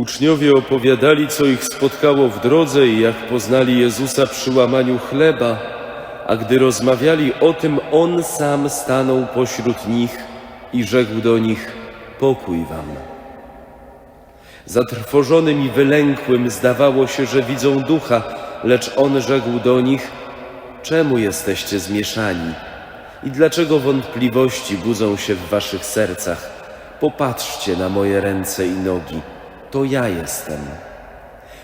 Uczniowie opowiadali, co ich spotkało w drodze i jak poznali Jezusa przy łamaniu chleba, a gdy rozmawiali o tym, On sam stanął pośród nich i rzekł do nich, pokój wam. Zatrwożonym i wylękłym zdawało się, że widzą ducha, lecz On rzekł do nich, czemu jesteście zmieszani? I dlaczego wątpliwości budzą się w waszych sercach? Popatrzcie na moje ręce i nogi, to ja jestem.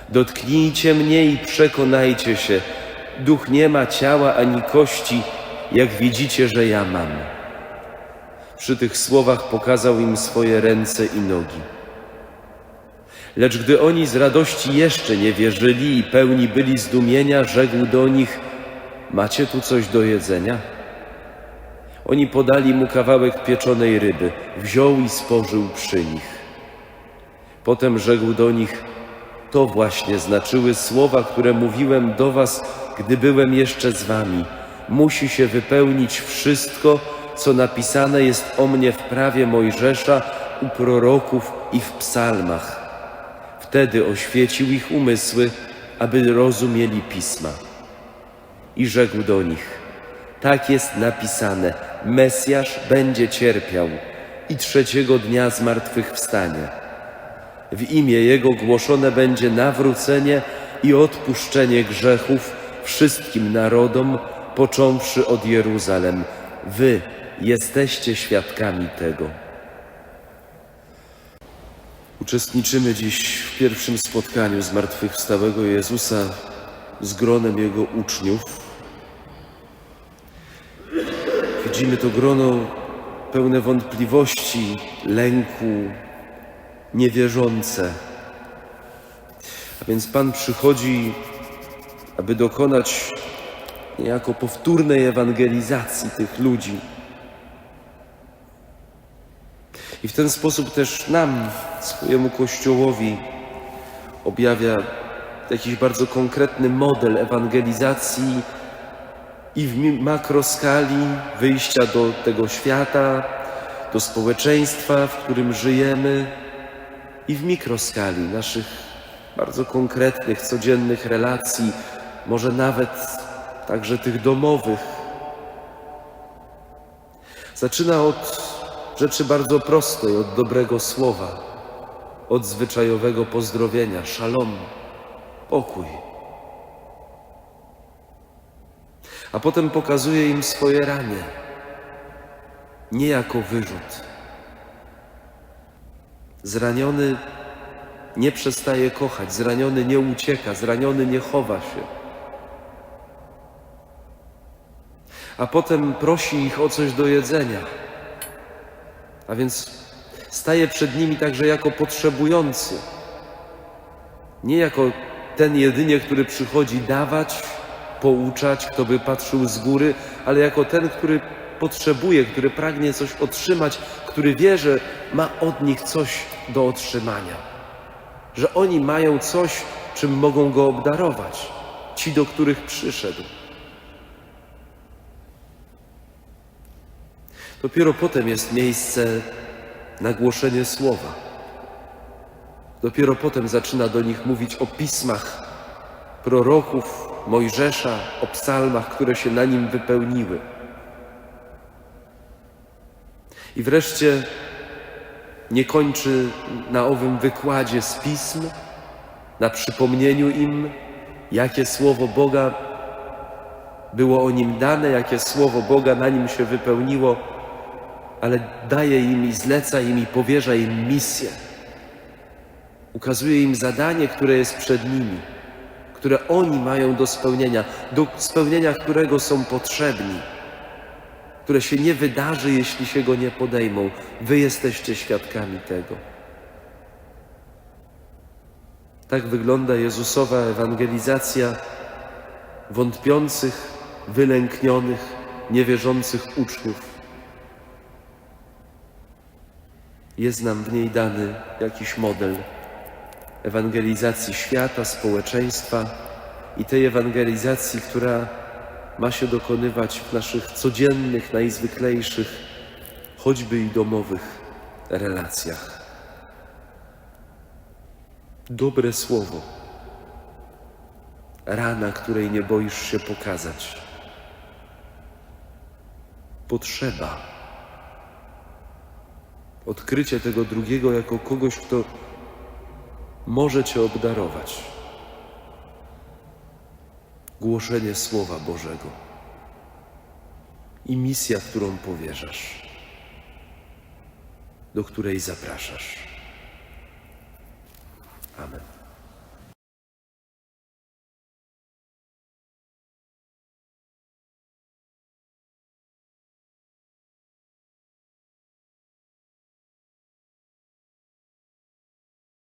Dotknijcie mnie i przekonajcie się, duch nie ma ciała ani kości, jak widzicie, że ja mam. Przy tych słowach pokazał im swoje ręce i nogi. Lecz gdy oni z radości jeszcze nie wierzyli i pełni byli zdumienia, rzekł do nich: Macie tu coś do jedzenia? Oni podali mu kawałek pieczonej ryby, wziął i spożył przy nich. Potem rzekł do nich: To właśnie znaczyły słowa, które mówiłem do was, gdy byłem jeszcze z wami. Musi się wypełnić wszystko, co napisane jest o mnie w prawie Mojżesza, u proroków i w psalmach. Wtedy oświecił ich umysły, aby rozumieli pisma. I rzekł do nich: Tak jest napisane: Mesjasz będzie cierpiał i trzeciego dnia zmartwychwstanie. W imię Jego głoszone będzie nawrócenie i odpuszczenie grzechów wszystkim narodom, począwszy od Jeruzalem. Wy jesteście świadkami tego. Uczestniczymy dziś w pierwszym spotkaniu zmartwychwstałego Jezusa z gronem Jego uczniów. Widzimy to grono pełne wątpliwości, lęku, niewierzące. A więc Pan przychodzi, aby dokonać niejako powtórnej ewangelizacji tych ludzi. I w ten sposób też nam, swojemu Kościołowi, objawia jakiś bardzo konkretny model ewangelizacji i w makroskali wyjścia do tego świata, do społeczeństwa, w którym żyjemy, i w mikroskali naszych bardzo konkretnych, codziennych relacji, może nawet także tych domowych. Zaczyna od rzeczy bardzo prostej, od dobrego słowa, od zwyczajowego pozdrowienia, szalom, pokój. A potem pokazuje im swoje rany, nie jako wyrzut. Zraniony nie przestaje kochać, zraniony nie ucieka, zraniony nie chowa się. A potem prosi ich o coś do jedzenia. A więc staje przed nimi także jako potrzebujący. Nie jako ten jedynie, który przychodzi dawać, pouczać, kto by patrzył z góry, ale jako ten, który potrzebuje, który pragnie coś otrzymać, który wie, że ma od nich coś do otrzymania. Że oni mają coś, czym mogą go obdarować. Ci, do których przyszedł. Dopiero potem jest miejsce na głoszenie słowa. Dopiero potem zaczyna do nich mówić o pismach proroków, Mojżesza, o psalmach, które się na nim wypełniły. I wreszcie nie kończy na owym wykładzie z pism, na przypomnieniu im, jakie słowo Boga było o nim dane, jakie słowo Boga na nim się wypełniło, ale daje im i zleca im i powierza im misję. Ukazuje im zadanie, które jest przed nimi, które oni mają do spełnienia, do spełnienia którego są potrzebni, które się nie wydarzy, jeśli się go nie podejmą. Wy jesteście świadkami tego. Tak wygląda Jezusowa ewangelizacja wątpiących, wylęknionych, niewierzących uczniów. Jest nam w niej dany jakiś model ewangelizacji świata, społeczeństwa i tej ewangelizacji, która ma się dokonywać w naszych codziennych, najzwyklejszych, choćby i domowych relacjach. dobre słowo, rana, której nie boisz się pokazać, potrzeba, odkrycie tego drugiego jako kogoś, kto może Cię obdarować, głoszenie Słowa Bożego i misja, którą powierzasz, do której zapraszasz. Amen.